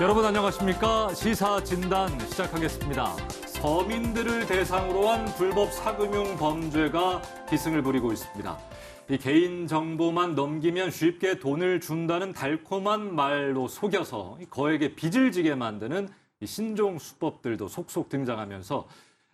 여러분 안녕하십니까? 시사 진단 시작하겠습니다. 서민들을 대상으로 한 불법 사금융 범죄가 기승을 부리고 있습니다. 이 개인 정보만 넘기면 쉽게 돈을 준다는 달콤한 말로 속여서 이 거액의 빚을 지게 만드는 이 신종 수법들도 속속 등장하면서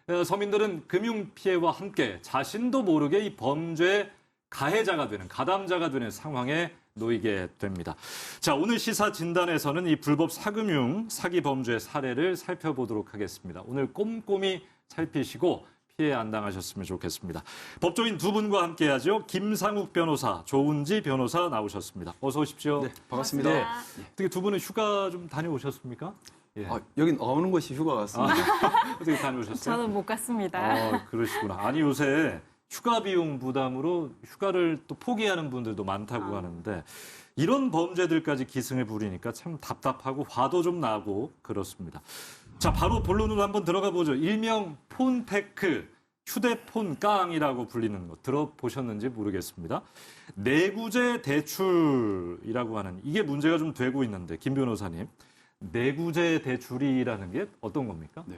어, 서민들은 금융 피해와 함께 자신도 모르게 이 범죄의 가해자가 되는 가담자가 되는 상황에 놓이게 됩니다. 자, 오늘 시사 진단에서는 이 불법 사금융 사기 범죄 사례를 살펴보도록 하겠습니다. 오늘 꼼꼼히 살피시고 피해 안 당하셨으면 좋겠습니다. 법조인 두 분과 함께 하죠. 김상욱 변호사, 조은지 변호사 나오셨습니다. 어서 오십시오. 네, 반갑습니다. 네. 어떻게 두 분은 휴가 좀 다녀오셨습니까? 예. 아, 여긴 어느 것이 휴가 같습니다. 어떻게 다녀오셨어요? 저는 못 갔습니다. 아, 그러시구나. 아니 요새 휴가 비용 부담으로 휴가를 또 포기하는 분들도 많다고 하는데 이런 범죄들까지 기승을 부리니까 참 답답하고 화도 좀 나고 그렇습니다. 자, 바로 본론으로 한번 들어가 보죠. 일명 폰테크, 휴대폰 깡이라고 불리는 거 들어보셨는지 모르겠습니다. 내구재 대출이라고 하는 이게 문제가 좀 되고 있는데 김 변호사님. 내구재 대출이라는 게 어떤 겁니까? 네.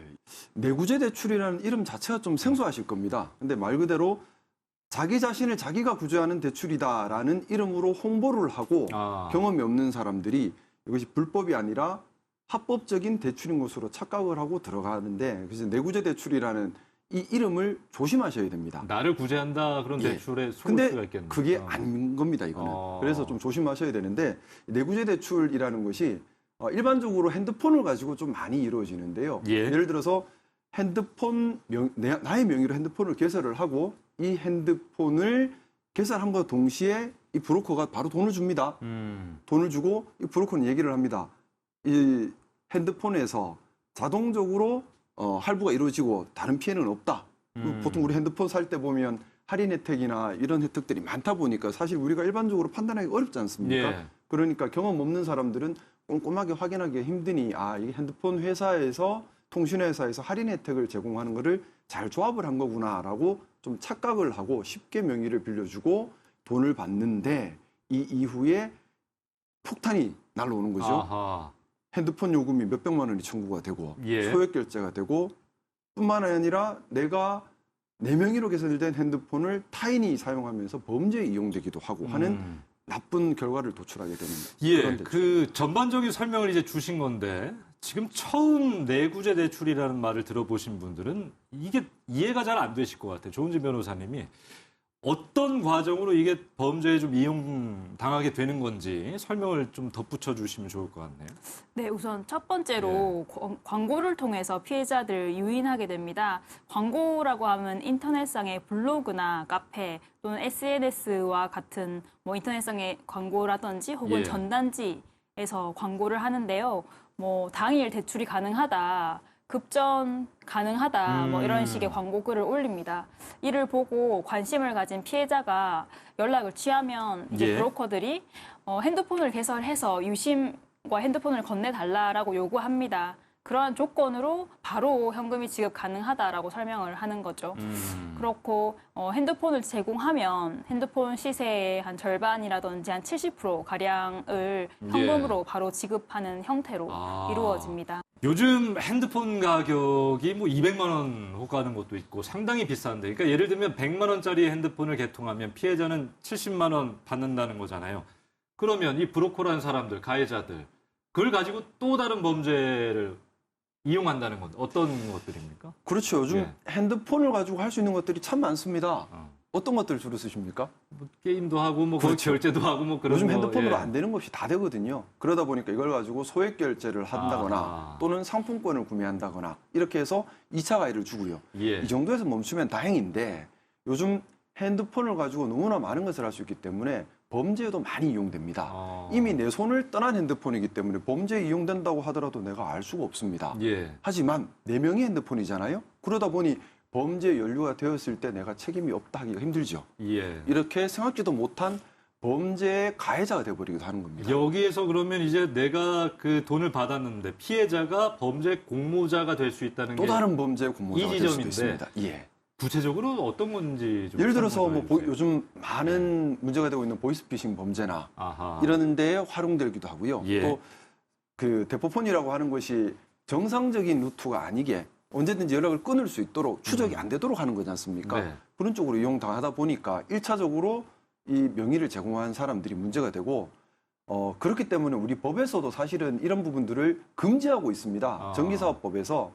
내구재 대출이라는 이름 자체가 좀 생소하실 겁니다. 근데 말 그대로 자기 자신을 자기가 구제하는 대출이다라는 이름으로 홍보를 하고 아. 경험이 없는 사람들이 이것이 불법이 아니라 합법적인 대출인 것으로 착각을 하고 들어가는데 그래서 내구재 대출이라는 이 이름을 조심하셔야 됩니다. 나를 구제한다 그런 예. 대출에 속을 근데 수가 있겠네요. 그게 어. 아닌 겁니다, 이거는. 어. 그래서 좀 조심하셔야 되는데, 내구재 대출이라는 것이 어, 일반적으로 핸드폰을 가지고 좀 많이 이루어지는데요. 예. 를 들어서 핸드폰, 명, 내- 나의 명의로 핸드폰을 개설을 하고 이 핸드폰을 개설함과 동시에 이 브로커가 바로 돈을 줍니다. 음. 돈을 주고 이 브로커는 얘기를 합니다. 이 핸드폰에서 자동적으로 어, 할부가 이루어지고 다른 피해는 없다. 음. 보통 우리 핸드폰 살 때 보면 할인 혜택이나 이런 혜택들이 많다 보니까 사실 우리가 일반적으로 판단하기 어렵지 않습니까? 예. 그러니까 경험 없는 사람들은 꼼꼼하게 확인하기 힘드니 아, 이 핸드폰 회사에서 통신회사에서 할인 혜택을 제공하는 거를 잘 조합을 한 거구나라고 좀 착각을 하고 쉽게 명의를 빌려주고 돈을 받는데 이 이후에 폭탄이 날라오는 거죠. 아하. 핸드폰 요금이 몇백만 원이 청구가 되고 예. 소액 결제가 되고 뿐만 아니라 내가 내 명의로 개설된 핸드폰을 타인이 사용하면서 범죄에 이용되기도 하고 하는 음. 나쁜 결과를 도출하게 되는 예, 그런. 그 전반적인 설명을 이제 주신 건데 지금 처음 내구재 대출이라는 말을 들어보신 분들은 이게 이해가 잘 안 되실 것 같아요. 조은지 변호사님이 어떤 과정으로 이게 범죄에 좀 이용 당하게 되는 건지 설명을 좀 덧붙여 주시면 좋을 것 같네요. 네, 우선 첫 번째로 광- 광고를 통해서 피해자들을 유인하게 됩니다. 광고라고 하면 인터넷상의 블로그나 카페 또는 SNS와 같은 뭐 인터넷상의 광고라든지 혹은 예. 전단지에서 광고를 하는데요. 뭐 당일 대출이 가능하다. 급전 가능하다 뭐 음. 이런 식의 광고 글을 올립니다. 이를 보고 관심을 가진 피해자가 연락을 취하면 이제 예. 브로커들이 어, 핸드폰을 개설해서 유심과 핸드폰을 건네달라라고 요구합니다. 그러한 조건으로 바로 현금이 지급 가능하다라고 설명을 하는 거죠. 음. 그렇고 어, 핸드폰을 제공하면 핸드폰 시세의 한 절반이라든지 한 70% 가량을 현금으로 바로 지급하는 형태로 예. 아. 이루어집니다. 요즘 핸드폰 가격이 뭐 200만 원 호가하는 것도 있고 상당히 비싼데, 그러니까 예를 들면 100만 원짜리 핸드폰을 개통하면 피해자는 70만 원 받는다는 거잖아요. 그러면 이 브로커라는 사람들, 가해자들, 그걸 가지고 또 다른 범죄를 이용한다는 건 어떤 것들입니까? 그렇죠. 요즘 예. 핸드폰을 가지고 할 수 있는 것들이 참 많습니다. 어. 어떤 것들 주로 쓰십니까? 뭐 게임도 하고 뭐 그렇죠. 결제도 하고 뭐 그런 요즘 거, 핸드폰으로 예. 안 되는 것이 다 되거든요. 그러다 보니까 이걸 가지고 소액 결제를 한다거나 아하. 또는 상품권을 구매한다거나 이렇게 해서 2차 가해를 주고요. 예. 이 정도에서 멈추면 다행인데 요즘 핸드폰을 가지고 너무나 많은 것을 할 수 있기 때문에 범죄에도 많이 이용됩니다. 어. 이미 내 손을 떠난 핸드폰이기 때문에 범죄에 이용된다고 하더라도 내가 알 수가 없습니다. 예. 하지만 네 명의 핸드폰이잖아요. 그러다 보니 범죄 연루가 되었을 때 내가 책임이 없다 하기가 힘들죠. 예. 이렇게 생각지도 못한 범죄의 가해자가 돼버리기도 하는 겁니다. 여기에서 그러면 이제 내가 그 돈을 받았는데 피해자가 범죄 공모자가 될 수 있다는 또게 다른 범죄 공모자가 이될 수도 지점인데 있습니다. 예. 구체적으로 어떤 건지 좀 예를 들어서 뭐좀 보-. 요즘 많은 문제가 되고 있는 보이스피싱 범죄나 아하. 이런 데에 활용되기도 하고요. 예. 또 그 대포폰이라고 하는 것이 정상적인 루트가 아니게 언제든지 연락을 끊을 수 있도록 추적이 안 되도록 하는 거지 않습니까? 네. 그런 쪽으로 이용당하다 보니까 일차적으로이 명의를 제공한 사람들이 문제가 되고 어, 그렇기 때문에 우리 법에서도 사실은 이런 부분들을 금지하고 있습니다. 아. 전기사업법에서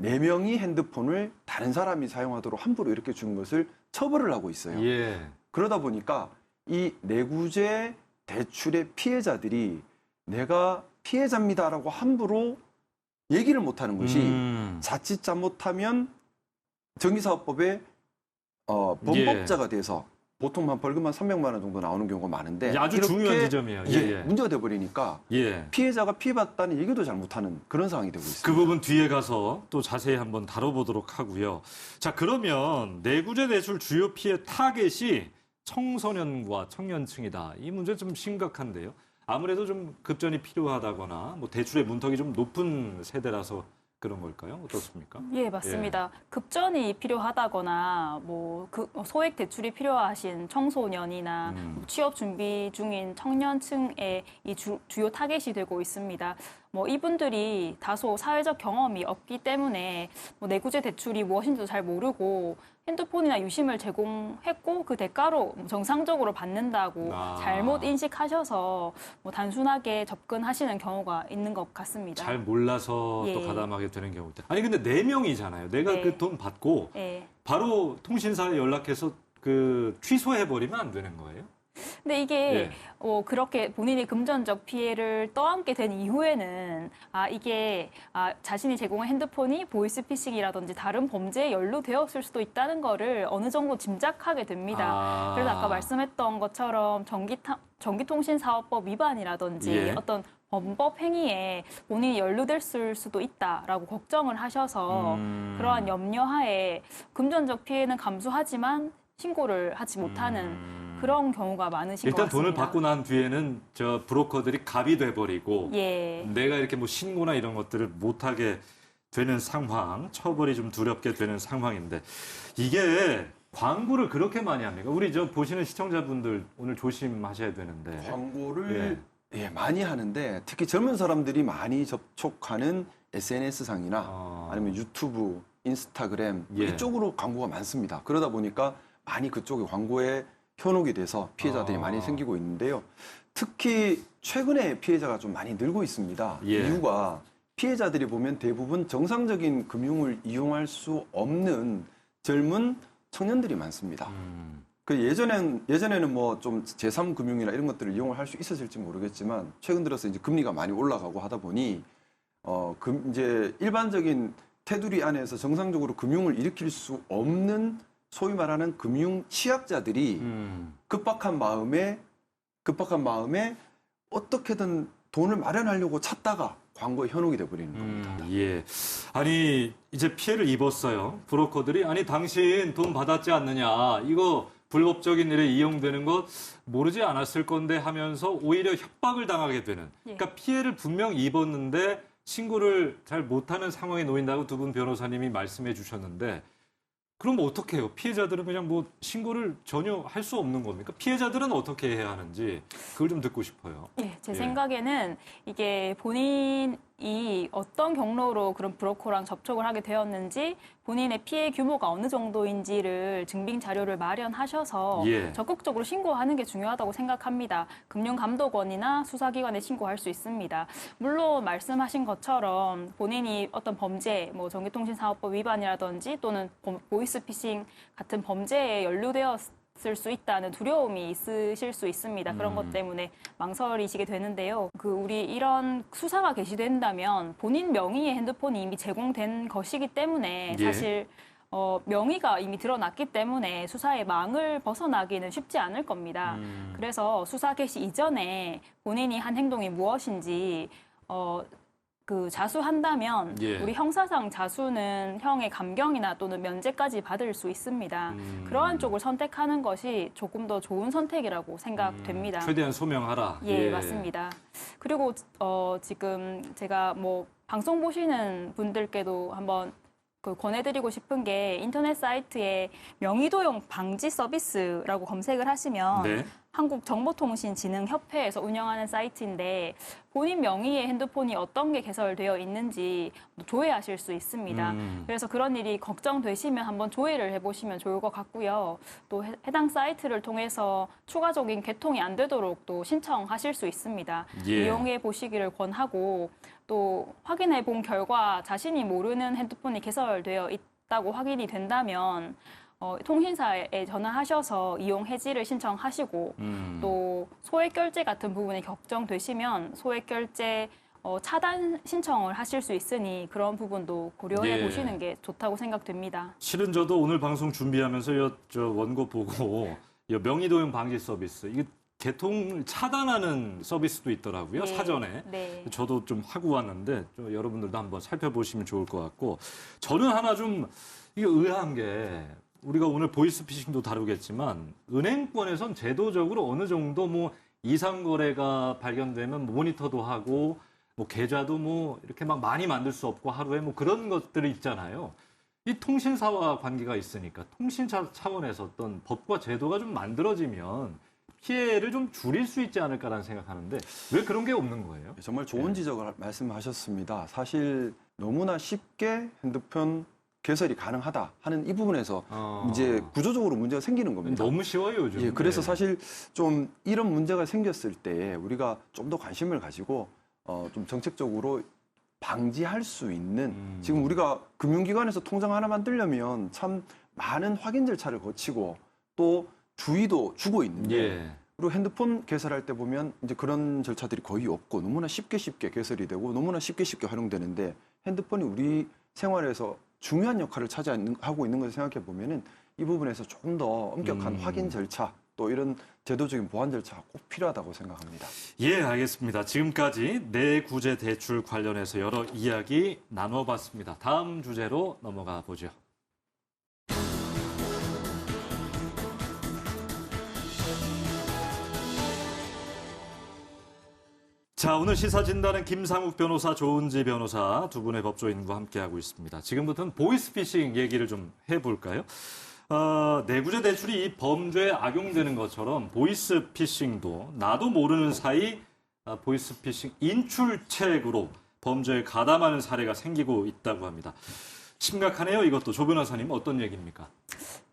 네 명이 핸드폰을 다른 사람이 사용하도록 함부로 이렇게 주는 것을 처벌을 하고 있어요. 예. 그러다 보니까 이 내구재 대출의 피해자들이 내가 피해자입니다라고 함부로 얘기를 못하는 것이 음. 자칫 잘못하면 전기사업법에 어, 예. 범법자가 돼서 보통 한 벌금 한 300만 원 정도 나오는 경우가 많은데 아주 이렇게 중요한 지점이에요. 예, 예, 예. 문제가 돼 버리니까 예. 피해자가 피해받다는 얘기도 잘 못하는 그런 상황이 되고 있습니다. 그 부분 뒤에 가서 또 자세히 한번 다뤄보도록 하고요. 자, 그러면 내구재 대출 주요 피해 타겟이 청소년과 청년층이다. 이 문제 좀 심각한데요. 아무래도 좀 급전이 필요하다거나 뭐 대출의 문턱이 좀 높은 세대라서 그런 걸까요? 어떻습니까? 예, 맞습니다. 급전이 필요하다거나 뭐 그 소액 대출이 필요하신 청소년이나 음. 뭐 취업 준비 중인 청년층의 이 주, 주요 타겟이 되고 있습니다. 뭐 이분들이 다소 사회적 경험이 없기 때문에 뭐 내구재 대출이 무엇인지도 잘 모르고 핸드폰이나 유심을 제공했고 그 대가로 뭐 정상적으로 받는다고 아. 잘못 인식하셔서 뭐 단순하게 접근하시는 경우가 있는 것 같습니다. 잘 몰라서 또 예. 가담하게 되는 경우도. 아니 근데 네 명이잖아요. 내가 네. 그돈 받고 예. 바로 통신사에 연락해서 그 취소해 버리면 안 되는 거예요? 근데 이게 예. 어, 그렇게 본인이 금전적 피해를 떠안게 된 이후에는 아 이게 아, 자신이 제공한 핸드폰이 보이스피싱이라든지 다른 범죄에 연루되었을 수도 있다는 거를 어느 정도 짐작하게 됩니다. 아. 그래서 아까 말씀했던 것처럼 전기타, 전기통신사업법 위반이라든지 예. 어떤 범법 행위에 본인이 연루됐을 수도 있다라고 걱정을 하셔서 음. 그러한 염려하에 금전적 피해는 감수하지만 신고를 하지 못하는 음. 그런 경우가 많으신 것 일단 같습니다. 돈을 받고 난 뒤에는 저 브로커들이 갑이 돼 버리고 예. 내가 이렇게 뭐 신고나 이런 것들을 못 하게 되는 상황, 처벌이 좀 두렵게 되는 상황인데 이게 광고를 그렇게 많이 합니까? 우리 저 보시는 시청자분들 오늘 조심하셔야 되는데. 광고를 예, 많이 하는데 특히 젊은 사람들이 많이 접촉하는 SNS 상이나 어. 아니면 유튜브, 인스타그램 예. 이쪽으로 광고가 많습니다. 그러다 보니까 많이 그쪽에 광고에 현혹이 돼서 피해자들이 아. 많이 생기고 있는데요. 특히 최근에 피해자가 좀 많이 늘고 있습니다. 예. 이유가 피해자들이 보면 대부분 정상적인 금융을 이용할 수 없는 젊은 청년들이 많습니다. 음. 그 예전엔 예전에는 뭐 좀 제3 금융이나 이런 것들을 이용을 할 수 있었을지 모르겠지만 최근 들어서 이제 금리가 많이 올라가고 하다 보니 어 금, 이제 일반적인 테두리 안에서 정상적으로 금융을 일으킬 수 없는 소위 말하는 금융 취약자들이 음. 급박한 마음에 급박한 마음에 어떻게든 돈을 마련하려고 찾다가 광고에 현혹이 돼 버리는 겁니다. 음, 예. 아니, 이제 피해를 입었어요. 브로커들이. 아니, 당신 돈 받았지 않느냐. 이거 불법적인 일에 이용되는 것 모르지 않았을 건데 하면서 오히려 협박을 당하게 되는. 예. 그러니까 피해를 분명 입었는데 신고를 잘 못하는 상황에 놓인다고 두 분 변호사님이 말씀해 주셨는데 그럼 어떻게 해요? 피해자들은 그냥 뭐 신고를 전혀 할 수 없는 겁니까? 피해자들은 어떻게 해야 하는지 그걸 좀 듣고 싶어요. 예, 제 예. 생각에는 이게 본인 이 어떤 경로로 그런 브로커랑 접촉을 하게 되었는지 본인의 피해 규모가 어느 정도인지를 증빙 자료를 마련하셔서 예. 적극적으로 신고하는 게 중요하다고 생각합니다. 금융감독원이나 수사기관에 신고할 수 있습니다. 물론 말씀하신 것처럼 본인이 어떤 범죄, 뭐 전기통신사업법 위반이라든지 또는 보- 보이스피싱 같은 범죄에 연루되었을 수 있다는 두려움이 있으실 수 있습니다. 그런 음. 것 때문에 망설이시게 되는데요. 그 우리 이런 수사가 개시된다면 본인 명의의 핸드폰이 이미 제공된 것이기 때문에 예. 사실 어, 명의가 이미 드러났기 때문에 수사의 망을 벗어나기는 쉽지 않을 겁니다. 음. 그래서 수사 개시 이전에 본인이 한 행동이 무엇인지 어, 그 자수한다면 예. 우리 형사상 자수는 형의 감경이나 또는 면제까지 받을 수 있습니다. 음. 그러한 쪽을 선택하는 것이 조금 더 좋은 선택이라고 생각됩니다. 음, 최대한 소명하라. 예, 맞습니다. 그리고 어, 지금 제가 뭐 방송 보시는 분들께도 한번 그 권해드리고 싶은 게 인터넷 사이트에 명의도용 방지 서비스라고 검색을 하시면 네. 한국정보통신진흥협회에서 운영하는 사이트인데 본인 명의의 핸드폰이 어떤 게 개설되어 있는지 조회하실 수 있습니다. 음. 그래서 그런 일이 걱정되시면 한번 조회를 해보시면 좋을 것 같고요. 또 해- 해당 사이트를 통해서 추가적인 개통이 안 되도록 또 신청하실 수 있습니다. 예. 이용해 보시기를 권하고 또 확인해 본 결과 자신이 모르는 핸드폰이 개설되어 있다고 확인이 된다면 어, 통신사에 전화하셔서 이용 해지를 신청하시고 음. 또 소액 결제 같은 부분이 걱정되시면 소액 결제 어, 차단 신청을 하실 수 있으니 그런 부분도 고려해 예. 보시는 게 좋다고 생각됩니다. 실은 저도 오늘 방송 준비하면서 여, 저 원고 보고 이 명의 도용 방지 서비스 이게 개통을 차단하는 서비스도 있더라고요 네. 사전에 네. 저도 좀 하고 왔는데 좀 여러분들도 한번 살펴보시면 좋을 것 같고 저는 하나 좀 이게 의아한 게 우리가 오늘 보이스피싱도 다루겠지만 은행권에선 제도적으로 어느 정도 뭐 이상 거래가 발견되면 모니터도 하고 뭐 계좌도 뭐 이렇게 막 많이 만들 수 없고 하루에 뭐 그런 것들이 있잖아요. 이 통신사와 관계가 있으니까 통신사 차원에서 어떤 법과 제도가 좀 만들어지면 피해를 좀 줄일 수 있지 않을까라는 생각하는데 왜 그런 게 없는 거예요? 정말 좋은 지적을 말씀하셨습니다. 사실 너무나 쉽게 핸드폰 개설이 가능하다 하는 이 부분에서 어. 이제 구조적으로 문제가 생기는 겁니다. 너무 쉬워요 요즘. 예, 그래서 네. 사실 좀 이런 문제가 생겼을 때 우리가 좀 더 관심을 가지고 어, 좀 정책적으로 방지할 수 있는 음. 지금 우리가 금융기관에서 통장 하나 만들려면 참 많은 확인 절차를 거치고 또 주의도 주고 있는데 예. 그리고 핸드폰 개설할 때 보면 이제 그런 절차들이 거의 없고 너무나 쉽게 쉽게 개설이 되고 너무나 쉽게 쉽게 활용되는데 핸드폰이 우리 생활에서 중요한 역할을 차지하고 있는 것을 생각해 보면은 이 부분에서 조금 더 엄격한 음. 확인 절차 또 이런 제도적인 보완 절차가 꼭 필요하다고 생각합니다. 예, 알겠습니다. 지금까지 내구제 대출 관련해서 여러 이야기 나눠봤습니다. 다음 주제로 넘어가 보죠. 자, 오늘 시사 진단은 김상욱 변호사, 조은지 변호사 두 분의 법조인과 함께하고 있습니다. 지금부터는 보이스피싱 얘기를 좀 해볼까요? 어, 내구제 대출이 이 범죄에 악용되는 것처럼 보이스피싱도 나도 모르는 사이 아, 보이스피싱 인출책으로 범죄에 가담하는 사례가 생기고 있다고 합니다. 심각하네요. 이것도 조 변호사님 어떤 얘기입니까?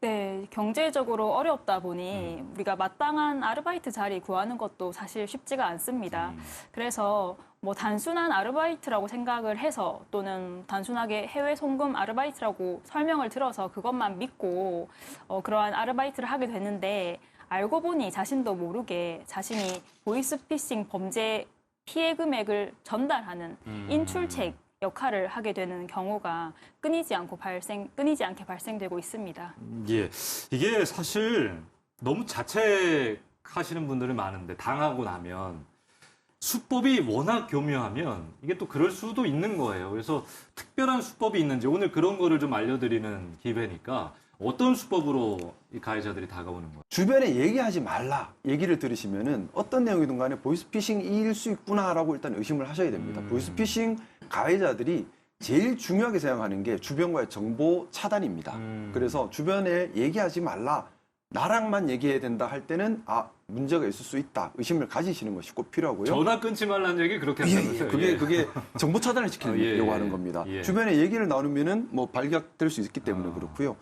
네, 경제적으로 어렵다 보니 음. 우리가 마땅한 아르바이트 자리 구하는 것도 사실 쉽지가 않습니다. 음. 그래서 뭐 단순한 아르바이트라고 생각을 해서 또는 단순하게 해외 송금 아르바이트라고 설명을 들어서 그것만 믿고 어, 그러한 아르바이트를 하게 되는데 알고 보니 자신도 모르게 자신이 보이스피싱 범죄 피해 금액을 전달하는 음. 인출책 역할을 하게 되는 경우가 끊이지 않고 발생 끊이지 않게 발생되고 있습니다. 예, 이게 사실 너무 자책하시는 분들이 많은데 당하고 나면 수법이 워낙 교묘하면 이게 또 그럴 수도 있는 거예요. 그래서 특별한 수법이 있는지 오늘 그런 거를 좀 알려드리는 기회니까 어떤 수법으로 이 가해자들이 다가오는 거예요? 주변에 얘기하지 말라 얘기를 들으시면은 어떤 내용이든 간에 보이스피싱일 수 있구나라고 일단 의심을 하셔야 됩니다. 음. 보이스피싱 가해자들이 제일 중요하게 생각하는 게 주변과의 정보 차단입니다. 음. 그래서 주변에 얘기하지 말라 나랑만 얘기해야 된다 할 때는 아 문제가 있을 수 있다 의심을 가지시는 것이 꼭 필요하고요. 전화 끊지 말라는 얘기 그렇게 예, 한다면서요? 예. 그게 예. 그게 정보 차단을 아, 지키려고 예, 예. 하는 겁니다. 예. 주변에 얘기를 나누면은 뭐 발각될 수 있기 때문에 아. 그렇고요.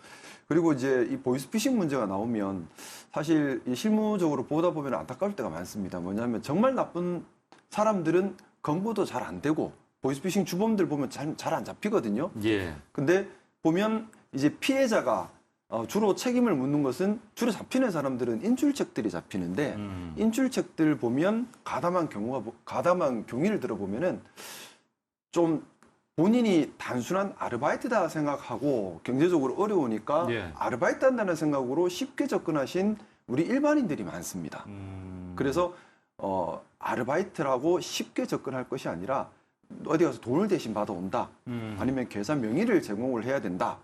그리고 이제 이 보이스피싱 문제가 나오면 사실 이 실무적으로 보다 보면 안타까울 때가 많습니다. 뭐냐면 정말 나쁜 사람들은 검거도 잘 안 되고 보이스피싱 주범들 보면 잘 안 잡히거든요. 예. 근데 보면 이제 피해자가 어, 주로 책임을 묻는 것은 주로 잡히는 사람들은 인출책들이 잡히는데 음. 인출책들 보면 가담한 경우가 뭐- 가담한 경위를 들어보면은 좀 본인이 단순한 아르바이트다 생각하고 경제적으로 어려우니까 예. 아르바이트 한다는 생각으로 쉽게 접근하신 우리 일반인들이 많습니다. 음. 그래서 어 아르바이트라고 쉽게 접근할 것이 아니라 어디 가서 돈을 대신 받아온다. 음. 아니면 계산 명의를 제공을 해야 된다.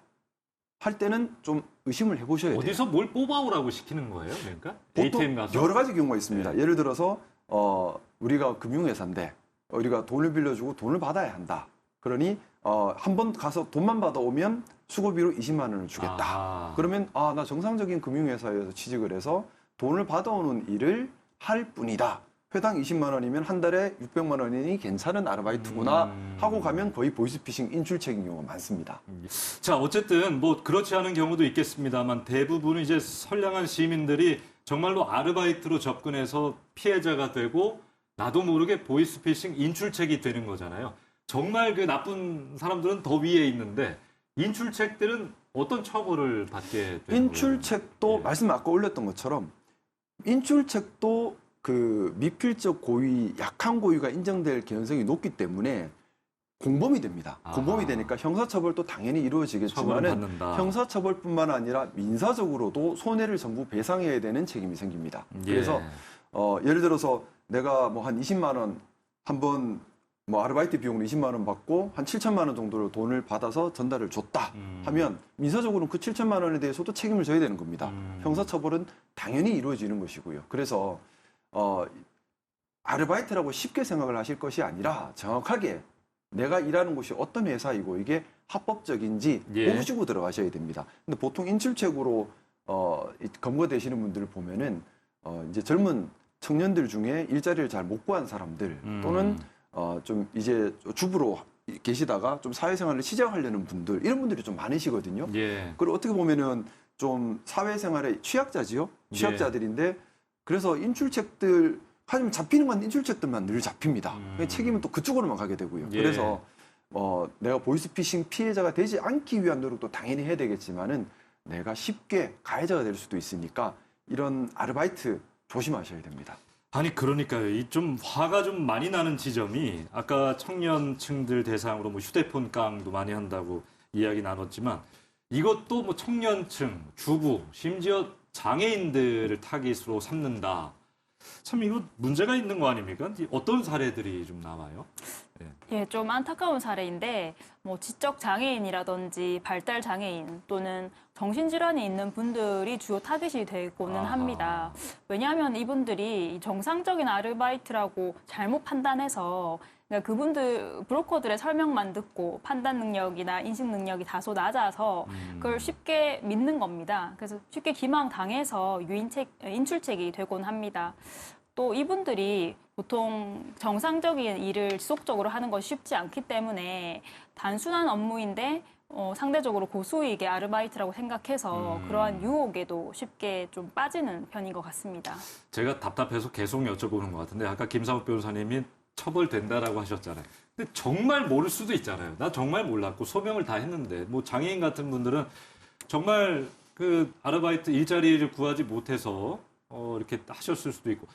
할 때는 좀 의심을 해보셔야 돼요. 어디서 뭘 뽑아오라고 시키는 거예요? 그러니까 보통 여러 가지 경우가 있습니다. 네. 예를 들어서 어, 우리가 금융회사인데 우리가 돈을 빌려주고 돈을 받아야 한다. 그러니 어, 한 번 가서 돈만 받아오면 수고비로 20만 원을 주겠다. 아하. 그러면 아 나 정상적인 금융회사에서 취직을 해서 돈을 받아오는 일을 할 뿐이다. 회당 20만 원이면 한 달에 600만 원이니 괜찮은 아르바이트구나 음. 하고 가면 거의 보이스피싱 인출책인 경우가 많습니다. 자, 어쨌든 뭐 그렇지 않은 경우도 있겠습니다만 대부분은 이제 선량한 시민들이 정말로 아르바이트로 접근해서 피해자가 되고 나도 모르게 보이스피싱 인출책이 되는 거잖아요. 정말 그 나쁜 사람들은 더 위에 있는데 인출책들은 어떤 처벌을 받게 되는? 인출책도 예. 말씀 아까 올렸던 것처럼 인출책도 그 미필적 고의, 약한 고의가 인정될 개연성이 높기 때문에 공범이 됩니다. 아. 공범이 되니까 형사처벌도 당연히 이루어지겠지만은. 형사처벌뿐만 아니라 민사적으로도 손해를 전부 배상해야 되는 책임이 생깁니다. 예. 그래서 어, 예를 들어서 내가 뭐 한 20만 원 한번 뭐 아르바이트 비용으로 20만 원 받고 한 7천만 원 정도로 돈을 받아서 전달을 줬다 음. 하면 민사적으로는 그 7천만 원에 대해서도 책임을 져야 되는 겁니다. 음. 형사처벌은 당연히 이루어지는 것이고요. 그래서 어, 아르바이트라고 쉽게 생각을 하실 것이 아니라 정확하게 내가 일하는 곳이 어떤 회사이고 이게 합법적인지 예. 보시고 들어가셔야 됩니다. 근데 보통 인출책으로 어, 이- 검거되시는 분들을 보면은 어, 이제 젊은 청년들 중에 일자리를 잘 못 구한 사람들 음. 또는 어, 좀 이제 주부로 계시다가 좀 사회생활을 시작하려는 분들 이런 분들이 좀 많으시거든요. 예. 그리고 어떻게 보면은 좀 사회생활의 취약자지요. 예. 취약자들인데 그래서 인출책들 하지만 잡히는 건 인출책들만 늘 잡힙니다. 음. 책임은 또 그쪽으로만 가게 되고요. 예. 그래서 어, 내가 보이스피싱 피해자가 되지 않기 위한 노력도 당연히 해야 되겠지만은 내가 쉽게 가해자가 될 수도 있으니까 이런 아르바이트 조심하셔야 됩니다. 아니 그러니까요. 이 좀 화가 좀 많이 나는 지점이 아까 청년층들 대상으로 뭐 휴대폰 깡도 많이 한다고 이야기 나눴지만 이것도 뭐 청년층, 주부, 심지어 장애인들을 타깃으로 삼는다. 참 이거 문제가 있는 거 아닙니까? 이 어떤 사례들이 좀 나와요? 예, 좀 안타까운 사례인데 뭐 지적 장애인이라든지 발달 장애인 또는 정신질환이 있는 분들이 주요 타겟이 되고는 아하. 합니다. 왜냐하면 이분들이 이 정상적인 아르바이트라고 잘못 판단해서 그러니까 그분들 브로커들의 설명만 듣고 판단 능력이나 인식 능력이 다소 낮아서 음. 그걸 쉽게 믿는 겁니다. 그래서 쉽게 기망 당해서 유인책 인출책이 되곤 합니다. 또 이분들이 보통 정상적인 일을 지속적으로 하는 것이 쉽지 않기 때문에 단순한 업무인데 어, 상대적으로 고수익의 아르바이트라고 생각해서 음. 그러한 유혹에도 쉽게 좀 빠지는 편인 것 같습니다. 제가 답답해서 계속 여쭤보는 것 같은데 아까 김상욱 변호사님이 처벌된다라고 하셨잖아요. 근데 정말 모를 수도 있잖아요. 나 정말 몰랐고 소명을 다 했는데 뭐 장애인 같은 분들은 정말 그 아르바이트 일자리를 구하지 못해서 어, 이렇게 하셨을 수도 있고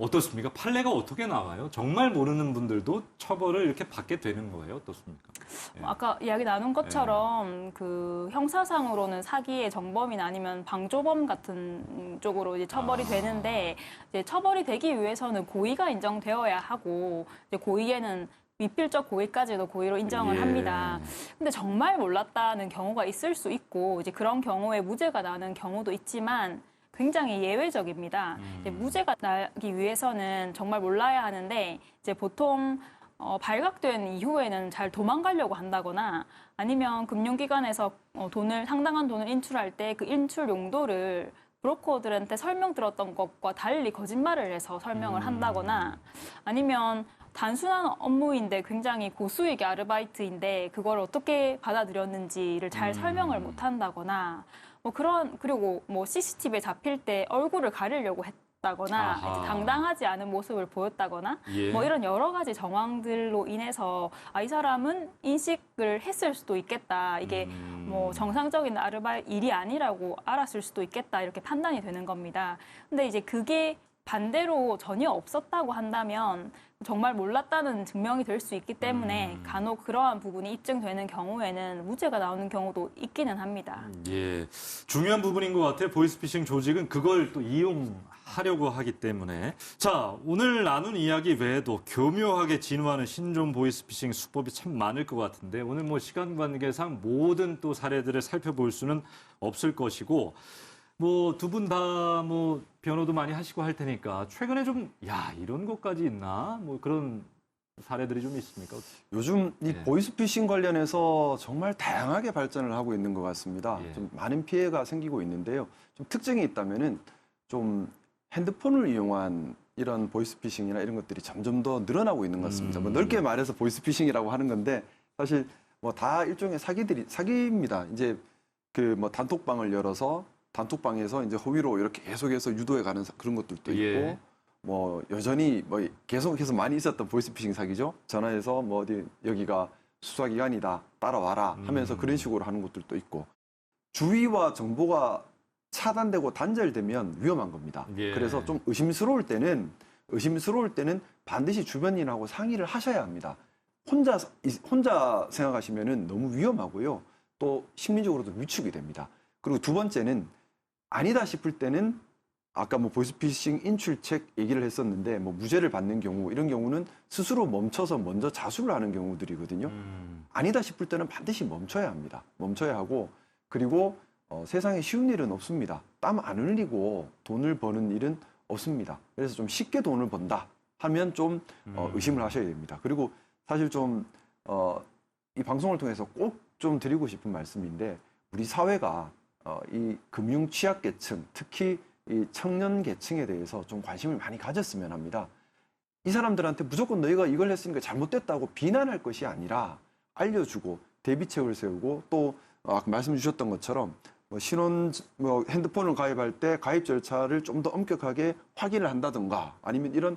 어떻습니까? 판례가 어떻게 나와요? 정말 모르는 분들도 처벌을 이렇게 받게 되는 거예요? 어떻습니까? 예. 아까 이야기 나눈 것처럼 그 형사상으로는 사기의 정범이나 아니면 방조범 같은 쪽으로 이제 처벌이 아. 되는데 이제 처벌이 되기 위해서는 고의가 인정되어야 하고 이제 고의에는 미필적 고의까지도 고의로 인정을 예. 합니다. 근데 정말 몰랐다는 경우가 있을 수 있고 이제 그런 경우에 무죄가 나는 경우도 있지만 굉장히 예외적입니다. 이제 무죄가 나기 위해서는 정말 몰라야 하는데 이제 보통 어, 발각된 이후에는 잘 도망가려고 한다거나 아니면 금융기관에서 어, 돈을 상당한 돈을 인출할 때 그 인출 용도를 브로커들한테 설명 들었던 것과 달리 거짓말을 해서 설명을 음. 한다거나 아니면 단순한 업무인데 굉장히 고수익의 아르바이트인데 그걸 어떻게 받아들였는지를 잘 음. 설명을 못 한다거나 뭐 그런 그리고 뭐 CCTV에 잡힐 때 얼굴을 가리려고 했 다거나 아하. 이제 당당하지 않은 모습을 보였다거나 예. 뭐 이런 여러 가지 정황들로 인해서 아 이 사람은 인식을 했을 수도 있겠다 이게 음. 뭐 정상적인 아르바이 일이 아니라고 알았을 수도 있겠다 이렇게 판단이 되는 겁니다. 근데 이제 그게 반대로 전혀 없었다고 한다면 정말 몰랐다는 증명이 될 수 있기 때문에 음. 간혹 그러한 부분이 입증되는 경우에는 무죄가 나오는 경우도 있기는 합니다. 예, 중요한 부분인 것 같아요. 보이스피싱 조직은 그걸 또 이용하려고 하기 때문에. 자, 오늘 나눈 이야기 외에도 교묘하게 진화하는 신종 보이스피싱 수법이 참 많을 것 같은데 오늘 뭐 시간 관계상 모든 또 사례들을 살펴볼 수는 없을 것이고 뭐 두 분 다 뭐 변호도 많이 하시고 할 테니까 최근에 좀 야 이런 것까지 있나 뭐 그런 사례들이 좀 있습니까? 요즘 이 네. 보이스피싱 관련해서 정말 다양하게 발전을 하고 있는 것 같습니다. 예. 좀 많은 피해가 생기고 있는데요. 좀 특징이 있다면은 좀 핸드폰을 이용한 이런 보이스피싱이나 이런 것들이 점점 더 늘어나고 있는 것 같습니다. 뭐 음. 넓게 말해서 보이스피싱이라고 하는 건데 사실 뭐 다 일종의 사기들이 사기입니다. 이제 그 뭐 단톡방을 열어서 단톡방에서 이제 허위로 이렇게 계속해서 유도해 가는 사- 그런 것들도 있고 예. 뭐 여전히 뭐 계속해서 많이 있었던 보이스피싱 사기죠. 전화해서 뭐 어디 여기가 수사기관이다 따라와라 하면서 음. 그런 식으로 하는 것들도 있고 주의와 정보가 차단되고 단절되면 위험한 겁니다. 예. 그래서 좀 의심스러울 때는 의심스러울 때는 반드시 주변인하고 상의를 하셔야 합니다. 혼자 혼자 생각하시면은 너무 위험하고요. 또 심리적으로도 위축이 됩니다. 그리고 두 번째는 아니다 싶을 때는 아까 뭐 보이스피싱 인출책 얘기를 했었는데 뭐 무죄를 받는 경우 이런 경우는 스스로 멈춰서 먼저 자수를 하는 경우들이거든요. 음. 아니다 싶을 때는 반드시 멈춰야 합니다. 멈춰야 하고 그리고 어, 세상에 쉬운 일은 없습니다. 땀 안 흘리고 돈을 버는 일은 없습니다. 그래서 좀 쉽게 돈을 번다 하면 좀 어, 음. 의심을 하셔야 됩니다. 그리고 사실 좀 어, 이 방송을 통해서 꼭 좀 드리고 싶은 말씀인데 우리 사회가 어, 이 금융 취약계층 특히 이 청년 계층에 대해서 좀 관심을 많이 가졌으면 합니다. 이 사람들한테 무조건 너희가 이걸 했으니까 잘못됐다고 비난할 것이 아니라 알려주고 대비책을 세우고 또 어, 아까 말씀 주셨던 것처럼 뭐 신원 뭐 핸드폰을 가입할 때 가입 절차를 좀 더 엄격하게 확인을 한다든가 아니면 이런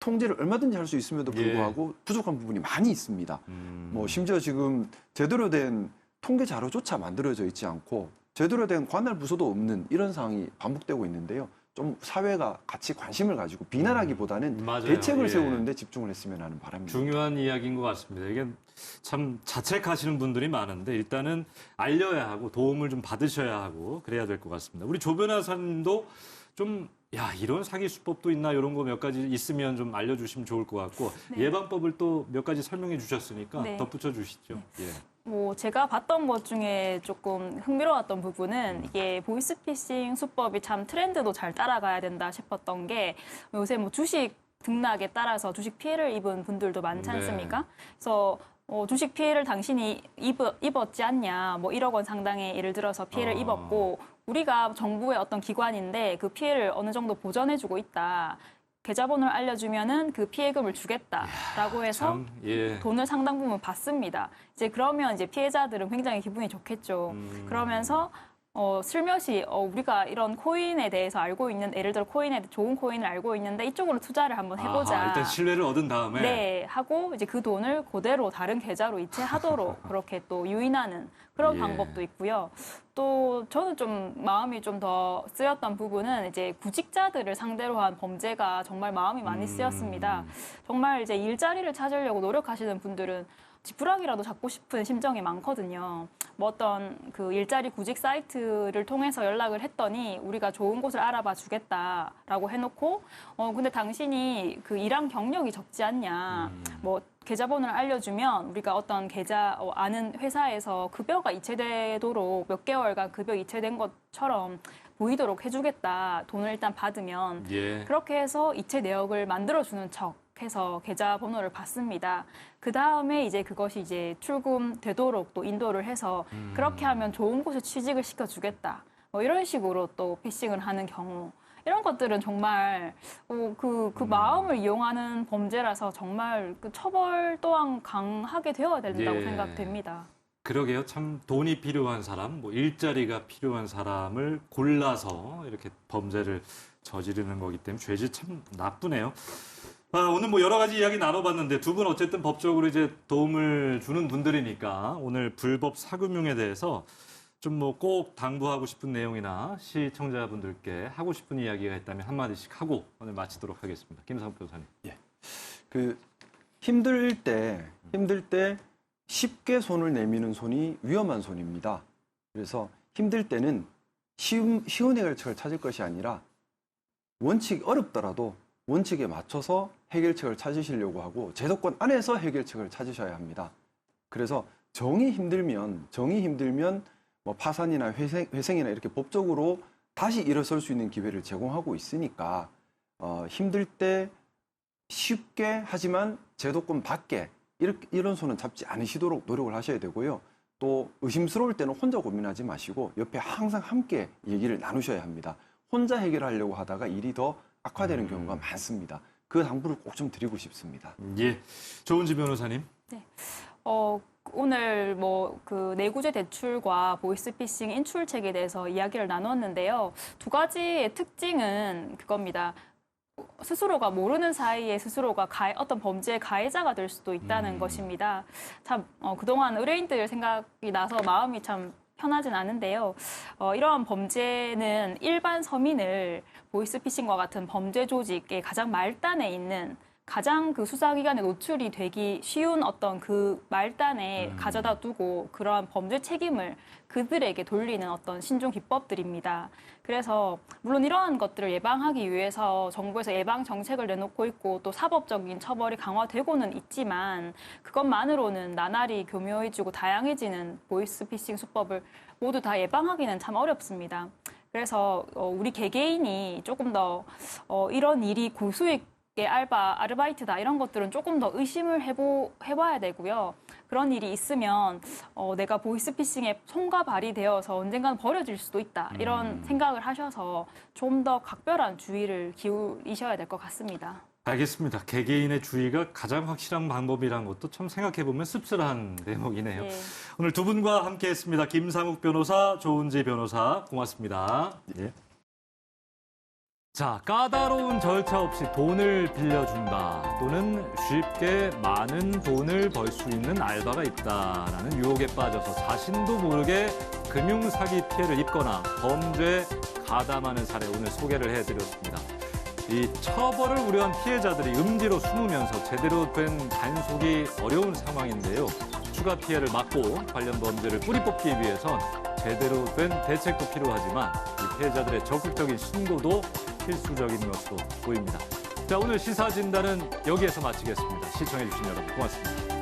통제를 얼마든지 할 수 있음에도 예. 불구하고 부족한 부분이 많이 있습니다. 음. 뭐 심지어 지금 제대로 된 통계 자료조차 만들어져 있지 않고 제대로 된 관할 부서도 없는 이런 상황이 반복되고 있는데요. 좀 사회가 같이 관심을 가지고 비난하기보다는 음. 대책을 예. 세우는데 집중을 했으면 하는 바람입니다. 중요한 이야기인 것 같습니다. 이게 참 자책하시는 분들이 많은데 일단은 알려야 하고 도움을 좀 받으셔야 하고 그래야 될 것 같습니다. 우리 조 변호사님도 좀 야, 이런 사기 수법도 있나 이런 거 몇 가지 있으면 좀 알려주시면 좋을 것 같고 네. 예방법을 또 몇 가지 설명해 주셨으니까 네. 덧붙여 주시죠. 예. 뭐 제가 봤던 것 중에 조금 흥미로웠던 부분은 이게 보이스피싱 수법이 참 트렌드도 잘 따라가야 된다 싶었던 게 요새 뭐 주식 등락에 따라서 주식 피해를 입은 분들도 많지 네. 않습니까? 그래서 어, 주식 피해를 당신이 입, 입었지 않냐, 뭐 1억 원 상당의 예를 들어서 피해를 아. 입었고 우리가 정부의 어떤 기관인데 그 피해를 어느 정도 보전해주고 있다. 계좌번호를 알려주면은 그 피해금을 주겠다라고 해서 참 예. 돈을 상당 부분 받습니다. 이제 그러면 이제 피해자들은 굉장히 기분이 좋겠죠. 음. 그러면서 어, 슬며시 어, 우리가 이런 코인에 대해서 알고 있는 예를 들어 코인에 좋은 코인을 알고 있는데 이쪽으로 투자를 한번 해보자. 아하, 일단 신뢰를 얻은 다음에 네, 하고 이제 그 돈을 그대로 다른 계좌로 이체하도록 그렇게 또 유인하는 그런 예. 방법도 있고요. 또 저는 좀 마음이 좀 더 쓰였던 부분은 이제 구직자들을 상대로 한 범죄가 정말 마음이 많이 쓰였습니다. 음. 정말 이제 일자리를 찾으려고 노력하시는 분들은 지푸라기라도 잡고 싶은 심정이 많거든요. 뭐 어떤 그 일자리 구직 사이트를 통해서 연락을 했더니 우리가 좋은 곳을 알아봐 주겠다라고 해놓고 어 근데 당신이 그 일한 경력이 적지 않냐. 음. 뭐 계좌번호를 알려주면 우리가 어떤 계좌 어, 아는 회사에서 급여가 이체되도록 몇 개월간 급여 이체된 것처럼 보이도록 해주겠다. 돈을 일단 받으면 예. 그렇게 해서 이체 내역을 만들어주는 척 해서 계좌 번호를 받습니다. 그 다음에 이제 그것이 이제 출금되도록 또 인도를 해서 음. 그렇게 하면 좋은 곳에 취직을 시켜주겠다. 뭐 이런 식으로 또 피싱을 하는 경우. 이런 것들은 정말 어, 그, 그 음. 마음을 이용하는 범죄라서 정말 그 처벌 또한 강하게 되어야 된다고 예. 생각됩니다. 그러게요. 참 돈이 필요한 사람, 뭐 일자리가 필요한 사람을 골라서 이렇게 범죄를 저지르는 거기 때문에 죄질 참 나쁘네요. 아, 오늘 뭐 여러 가지 이야기 나눠봤는데 두 분 어쨌든 법적으로 이제 도움을 주는 분들이니까 오늘 불법 사금융에 대해서 좀 뭐 꼭 당부하고 싶은 내용이나 시청자분들께 하고 싶은 이야기가 있다면 한마디씩 하고 오늘 마치도록 하겠습니다. 김상 변호사님. 그 힘들 때 힘들 때 쉽게 손을 내미는 손이 위험한 손입니다. 그래서 힘들 때는 쉬운, 쉬운 해결책을 찾을 것이 아니라 원칙 어렵더라도 원칙에 맞춰서 해결책을 찾으시려고 하고 제도권 안에서 해결책을 찾으셔야 합니다. 그래서 정이 힘들면 정이 힘들면 뭐 파산이나 회생, 회생이나 이렇게 법적으로 다시 일어설 수 있는 기회를 제공하고 있으니까 어, 힘들 때 쉽게 하지만 제도권 밖에 이렇게, 이런 손은 잡지 않으시도록 노력을 하셔야 되고요. 또 의심스러울 때는 혼자 고민하지 마시고 옆에 항상 함께 얘기를 나누셔야 합니다. 혼자 해결하려고 하다가 일이 더 악화되는 경우가 많습니다. 그 당부를 꼭 좀 드리고 싶습니다. 예. 조은지 변호사님. 어, 오늘 뭐 그 내구재 대출과 보이스피싱 인출책에 대해서 이야기를 나눴는데요. 두 가지의 특징은 그겁니다. 스스로가 모르는 사이에 스스로가 가해, 어떤 범죄의 가해자가 될 수도 있다는 음. 것입니다. 참 어, 그동안 의뢰인들 생각이 나서 마음이 참 편하진 않은데요. 어, 이러한 범죄는 일반 서민을 보이스피싱과 같은 범죄 조직의 가장 말단에 있는 가장 그 수사기관에 노출이 되기 쉬운 어떤 그 말단에 가져다 두고 그러한 범죄 책임을 그들에게 돌리는 어떤 신종 기법들입니다. 그래서 물론 이러한 것들을 예방하기 위해서 정부에서 예방 정책을 내놓고 있고 또 사법적인 처벌이 강화되고는 있지만 그것만으로는 나날이 교묘해지고 다양해지는 보이스피싱 수법을 모두 다 예방하기는 참 어렵습니다. 그래서 어, 우리 개개인이 조금 더 어, 이런 일이 고수익 의 알바, 아르바이트다 이런 것들은 조금 더 의심을 해보, 해봐야 되고요. 그런 일이 있으면 어, 내가 보이스피싱에 손과 발이 되어서 언젠가는 버려질 수도 있다 이런 음. 생각을 하셔서 좀 더 각별한 주의를 기울이셔야 될 것 같습니다. 알겠습니다. 개개인의 주의가 가장 확실한 방법이라는 것도 참 생각해보면 씁쓸한 대목이네요. 예. 오늘 두 분과 함께 했습니다. 김상욱 변호사, 조은지 변호사, 고맙습니다. 예. 자, 까다로운 절차 없이 돈을 빌려준다 또는 쉽게 많은 돈을 벌 수 있는 알바가 있다라는 유혹에 빠져서 자신도 모르게 금융 사기 피해를 입거나 범죄에 가담하는 사례 오늘 소개를 해드렸습니다. 이 처벌을 우려한 피해자들이 음지로 숨으면서 제대로 된 단속이 어려운 상황인데요. 추가 피해를 막고 관련 범죄를 뿌리 뽑기 위해선 제대로 된 대책도 필요하지만 이 피해자들의 적극적인 신고도 필수적인 것으로 보입니다. 자, 오늘 시사 진단은 여기에서 마치겠습니다. 시청해주신 여러분 고맙습니다.